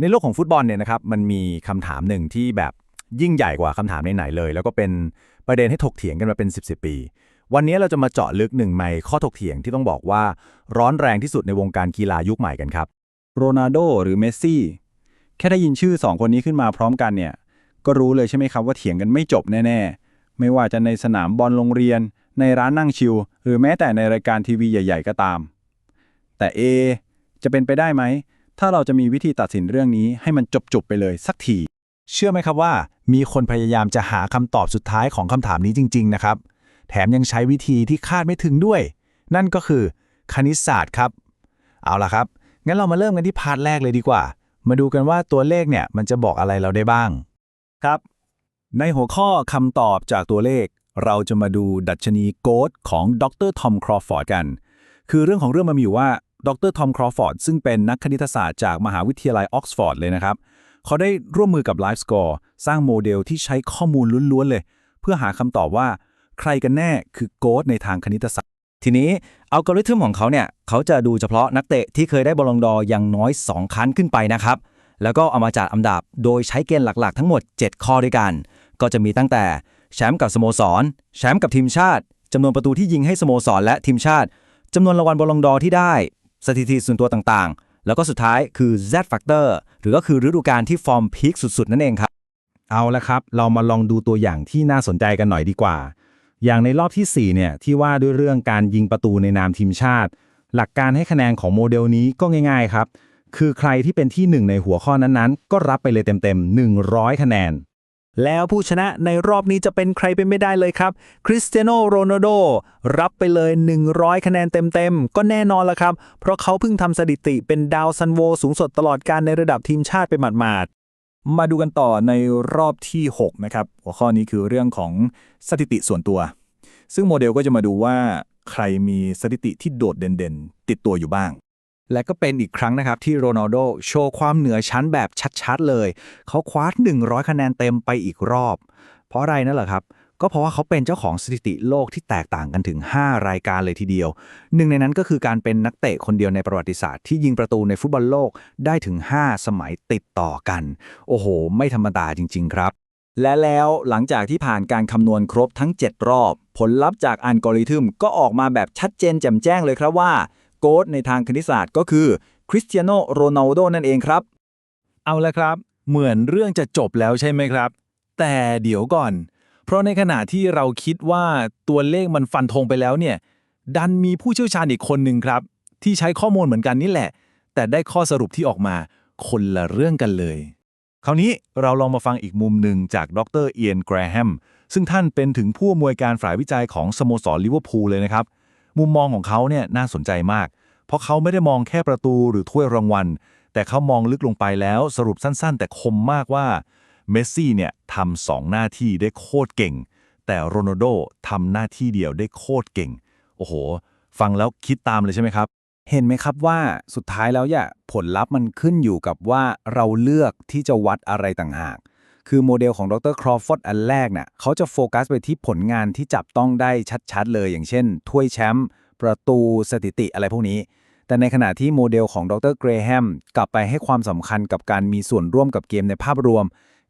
ในโลกของฟุตบอลเนี่ยนะครับมันมีคำถามหนึ่งที่แบบยิ่งใหญ่กว่าคำถามไหนๆเลย แล้วก็เป็นประเด็นให้ถกเถียงกันมาเป็น 10 10ปี วันนี้เราจะมาเจาะลึกหนึ่งในข้อถกเถียงที่ต้องบอกว่าร้อนแรงที่สุดในวงการกีฬายุคใหม่กันครับโรนัลโดหรือเมสซี่แค่ได้ยินชื่อสองคนนี้ขึ้นมาพร้อมกันเนี่ยก็รู้เลยใช่ไหมครับว่าเถียงกันไม่จบแน่ๆ ไม่ว่าจะในสนามบอลโรงเรียน ในร้านนั่งชิลหรือแม้แต่ในรายการทีวีใหญ่ ๆ ก็ตาม แต่เอจะเป็นไปได้ไหม ถ้าเราจะมีวิธีตัดสินเรื่องนี้ให้มันจบๆไปเลยสักที เชื่อไหมครับว่า มีคนพยายามจะหาคำตอบสุดท้ายของคำถามนี้จริง ๆ นะครับ แถมยังใช้วิธีที่คาดไม่ถึงด้วย นั่นก็คือคณิตศาสตร์ครับ เอาล่ะครับ งั้นเรามาเริ่มกันที่พาร์ทแรกเลยดีกว่า มาดูกันว่าตัวเลขเนี่ยมันจะบอกอะไรเราได้บ้าง ครับ ในหัวข้อคำตอบจากตัวเลข เราจะมาดูดัชนีโกดของดรทอมครอฟอร์ดกัน คือเรื่องของเรื่องมันมีอยู่ว่า ดรทอมครอฟอร์ดซึ่งเป็นนักคณิตศาสตร์จากมหาวิทยาลัยออกซฟอร์ดเลยนะครับ เขาได้ร่วมมือกับ LiveScore สร้างโมเดลที่ใช้ข้อมูลล้วนๆเลย เพื่อหาคำตอบว่า ใครกันแน่คือโกดในทางคณิตศาสตร์ ทีนี้อัลกอริทึมของเขาเนี่ยเขาจะดูเฉพาะนักเตะที่เคยได้บอลลงดอร์อย่างน้อย 2 ครั้งขึ้นไปนะครับแล้วก็เอามาจัดอันดับโดยใช้เกณฑ์หลักๆ ทั้งหมด 7 ข้อด้วยกัน ก็จะมีตั้งแต่แชมป์กับสโมสรแชมป์กับทีมชาติจำนวนประตูที่ยิงให้สโมสรและทีมชาติจำนวนรางวัลบอลลงดอร์ที่ได้ สถิติส่วนตัวต่างๆ แล้วก็สุดท้ายคือ Z factor หรือก็คือฤดูกาลที่ฟอร์มพีคสุดๆ นั่นเองครับ เอาละครับ เรามาลองดูตัวอย่างที่น่าสนใจกันหน่อยดีกว่า อย่างในรอบทีสี่4 เนี่ยที่ว่าด้วยเรื่องการยิงประตูในนามทีมชาติ หลักการให้คะแนนของโมเดลนี้ก็ง่าย ๆ ครับ คือใครที่เป็นที่หนึ่งในหัวข้อนั้นๆ ก็รับไปเลยเต็มๆ 100 คะแนน แล้วผู้ชนะในรอบนี้จะเป็นใครเป็นไม่ได้เลยครับ คริสเตียโนโรนัลโดรับไปเลย 100 คะแนนเต็มๆ ก็แน่นอนละครับ เพราะเขาเพิ่งทำสถิติเป็นดาวซันโวสูงสุดตลอดการในระดับทีมชาติไปหมาดๆ มาดูกันต่อในรอบที่ 6 นะครับ หัวข้อนี้คือเรื่องของสถิติส่วนตัว ซึ่งโมเดลก็จะมาดูว่าใครมีสถิติที่โดดเด่นๆ ติดตัวอยู่บ้าง และก็เป็นอีกครั้งนะครับที่โรนัลโดโชว์ความเหนือชั้นแบบชัดๆเลย เขาคว้า 100 คะแนนเต็มไปอีกรอบ เพราะอะไรนั่นแหละครับ ก็เพราะว่าเขาเป็นเจ้าของสถิติโลกที่แตกต่างกันถึง 5 รายการเลยทีเดียว หนึ่งในนั้นก็คือการเป็นนักเตะคนเดียวในประวัติศาสตร์ที่ยิงประตูในฟุตบอลโลกได้ถึง 5 สมัยติดต่อกัน โอ้โห ไม่ธรรมดาจริง ๆ ครับและแล้วหลังจากที่ผ่านการคำนวณครบทั้ง 7 รอบ ผลลัพธ์จากอัลกอริทึมก็ออกมาแบบชัดเจนแจ่มแจ้งเลยครับว่า โกดในทางคณิตศาสตร์ก็คือคริสเตียโนโรนัลโดนั่นเองครับ เอาละครับ เหมือนเรื่องจะจบแล้วใช่ไหมครับ แต่เดี๋ยวก่อน เพราะในขณะที่เราคิดว่าตัวเลขมันฟันธงไปแล้วเนี่ย ดันมีผู้เชี่ยวชาญอีกคนหนึ่งครับ ที่ใช้ข้อมูลเหมือนกันนี่แหละ แต่ได้ข้อสรุปที่ออกมาคนละเรื่องกันเลย คราวนี้เราลองมาฟังอีกมุมหนึ่งจากดรเอียนแกรแฮมซึ่งท่านเป็นถึงผู้อำนวยการฝ่ายวิจัยของสโมสรลิเวอร์พูลเลยนะครับ มุมมองของเขาเนี่ยน่าสนใจมาก เพราะเขาไม่ได้มองแค่ประตูหรือถ้วยรางวัล แต่เขามองลึกลงไปแล้วสรุปสั้น ๆ แต่คมมากว่าเมสซี่เนี่ยทำสองหน้าที่ได้โคตรเก่ง แต่โรนัลโดทำหน้าที่เดียวได้โคตรเก่ง โอ้โห ฟังแล้วคิดตามเลยใช่ไหมครับ เห็นไหมครับว่าสุดท้ายแล้วเนี่ยผลลัพธ์มันขึ้นอยู่กับว่าเราเลือกที่จะวัดอะไรต่างหาก คือโมเดลของดรครอฟฟอร์ดอันแรกเนะ่ยเขาจะโฟกัสไปที่ผลงานที่จับต้องได้ชัดๆ เลย อย่างเช่น ถ้วยแชมป์ประตูสถิติอะไรพวกนี้ แต่ในขณะที่โมเดลของดรเกรแฮมกลับไปให้ความสำคัญกับการมีส่วนร่วมกับเกมในภาพรวม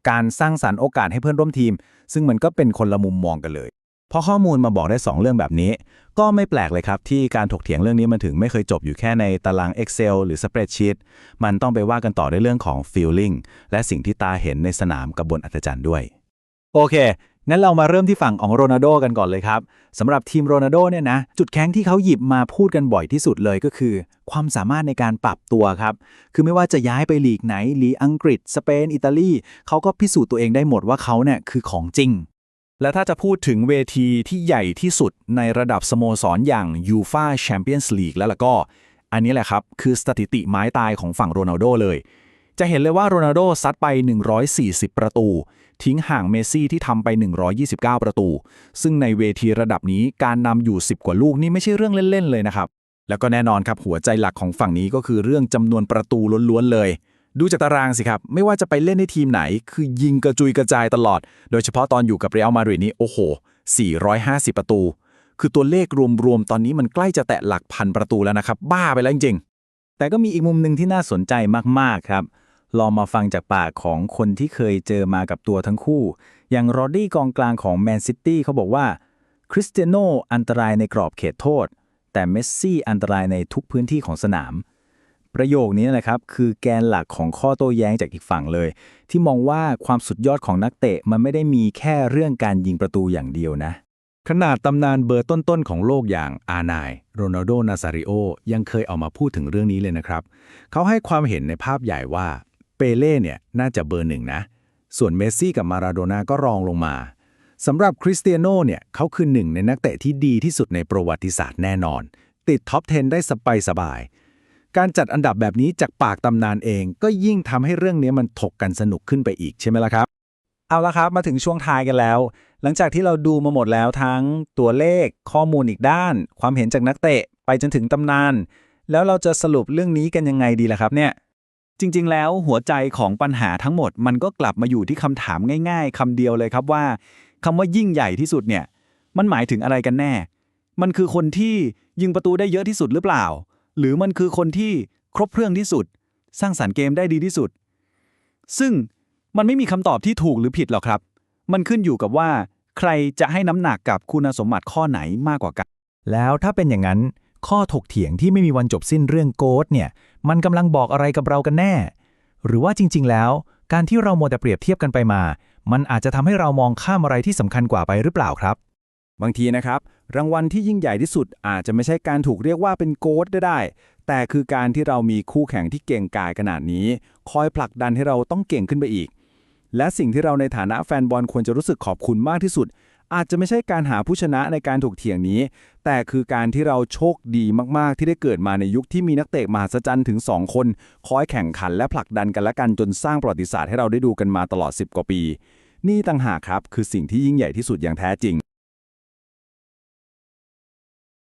การสร้างสรรค์โอกาสให้เพื่อนร่วมทีม ซึ่งมันก็เป็นคนละมุมมองกันเลย พอข้อมูลมาบอกได้ 2 เรื่องแบบนี้ ก็ไม่แปลกเลยครับ ที่การถกเถียงเรื่องนี้มันถึงไม่เคยจบอยู่แค่ในตาราง Excel หรือ Spreadsheet มันต้องไปว่ากันต่อในเรื่องของ feeling และสิ่งที่ตาเห็นในสนามกับบนอัศจรรย์ด้วย โอเคงั้นเรามาเริ่มที่ฝั่งของโรนัลโดกันก่อนเลยครับสำหรับทีมโรนัลโดเนี่ยนะจุดแข็งที่เขาหยิบมาพูดกันบ่อยที่สุดเลยก็คือ ความสามารถในการปรับตัวครับ คือไม่ว่าจะย้ายไปลีกไหนลีอังกฤษ สเปน อิตาลีเขาก็พิสูจน์ตัวเองได้หมดว่าเขาเนี่ยคือของจริง และถ้าจะพูดถึงเวทีที่ใหญ่ที่สุดในระดับสโมสรอย่างยูฟาแชมเปี้ยนส์ลีกแล้วล่ะก็ อันนี้แหละครับ คือสถิติไม้ตายของฝั่งโรนัลโดเลย จะเห็นเลยว่าโรนัลโดซัดไป 140 ประตู ทิ้งห่างเมซี่ที่ทำไป 129 ประตู ซึ่งในเวทีระดับนี้การนำอยู่ 10 กว่าลูกนี่ไม่ใช่เรื่องเล่น ๆ เลยนะครับ แล้วก็แน่นอนครับหัวใจหลักของฝั่งนี้ก็คือเรื่องจำนวนประตูล้วนๆเลย ดูจากตารางสิครับ ไม่ว่าจะไปเล่นในทีมไหน คือยิงกระจุยกระจายตลอด โดยเฉพาะตอนอยู่กับเรอัลมาดริดนี่โอ้โห 450 ประตู คือตัวเลขรวมๆ ตอนนี้มันใกล้จะแตะหลักพันประตูแล้วนะครับ บ้าไปแล้วจริงๆ แต่ก็มีอีกมุมหนึ่งที่น่าสนใจมากๆครับ ลองมาฟังจากปากของคนที่เคยเจอมากับตัวทั้งคู่ อย่างรอดดี้กองกลางของแมนซิตี้เขาบอกว่าคริสเตียโนอันตรายในกรอบเขตโทษ แต่เมสซี่อันตรายในทุกพื้นที่ของสนาม ประโยคนี้แหละครับคือแกนหลักของข้อโต้แย้งจากอีกฝั่งเลย ที่มองว่าความสุดยอดของนักเตะมันไม่ได้มีแค่เรื่องการยิงประตูอย่างเดียวนะ ขนาดตำนานเบอร์ต้นๆของโลกอย่างอานายโรนัลโดนาซาริโอยังเคยเอามาพูดถึงเรื่องนี้เลยนะครับ เขาให้ความเห็นในภาพใหญ่ว่าเปเล่เนี่ยน่าจะเบอร์หนึ่งนะ ส่วนเมสซี่กับมาราโดน่าก็รองลงมาสำหรับคริสเตียโนเนี่ยเขาคือหนึ่งในนักเตะที่ดีที่สุดในประวัติศาสตร์แน่นอน ติดท็อป 10 ได้สบายสบาย การจัดอันดับแบบนี้จากปากตำนานเอง ก็ยิ่งทำให้เรื่องนี้มันถกกันสนุกขึ้นไปอีกใช่ไหมล่ะครับ เอาละครับมาถึงช่วงท้ายกันแล้ว หลังจากที่เราดูมาหมดแล้วทั้งตัวเลข ข้อมูลอีกด้าน ความเห็นจากนักเตะ ไปจนถึงตำนาน แล้วเราจะสรุปเรื่องนี้กันยังไงดีล่ะครับเนี่ยจริง ๆ แล้วหัวใจของปัญหาทั้งหมด มันก็กลับมาอยู่ที่คำถามง่าย ๆคำเดียวเลยครับว่าคำว่ายิ่งใหญ่ที่สุดเนี่ย มันหมายถึงอะไรกันแน่ มันคือคนที่ยิงประตูได้เยอะที่สุดหรือเปล่า หรือมันคือคนที่ครบเครื่องที่สุด สร้างสรรค์เกมได้ดีที่สุด ซึ่งมันไม่มีคำตอบที่ถูกหรือผิดหรอกครับ มันขึ้นอยู่กับว่า ใครจะให้น้ำหนักกับคุณสมบัติข้อไหนมากกว่ากัน แล้วถ้าเป็นอย่างนั้น ข้อถกเถียงที่ไม่มีวันจบสิ้นเรื่องโกดเนี่ย มันกำลังบอกอะไรกับเรากันแน่ หรือว่าจริง ๆ แล้ว การที่เราโมแต่เปรียบเทียบกันไปมา มันอาจจะทำให้เรามองข้ามอะไรที่สำคัญกว่าไปหรือเปล่าครับ บางทีนะครับ รางวัลที่ยิ่งใหญ่ที่สุดอาจจะไม่ใช่การถูกเรียกว่าเป็นโกดได้ แต่คือการที่เรามีคู่แข่งที่เก่งกายขนาดนี้ คอยผลักดันให้เราต้องเก่งขึ้นไปอีก และสิ่งที่เราในฐานะแฟนบอลควรจะรู้สึกขอบคุณมากที่สุด อาจจะไม่ใช่การหาผู้ชนะในการถกเถียงนี้ แต่คือการที่เราโชคดีมากๆ ที่ได้เกิดมาในยุคที่มีนักเตะมหัศจรรย์ถึง 2 คน คอยแข่งขันและผลักดันกันและกันจนสร้างประวัติศาสตร์ให้เราได้ดูกันมาตลอด 10 กว่าปี นี่ต่างหากครับคือสิ่งที่ยิ่งใหญ่ที่สุดอย่างแท้จริง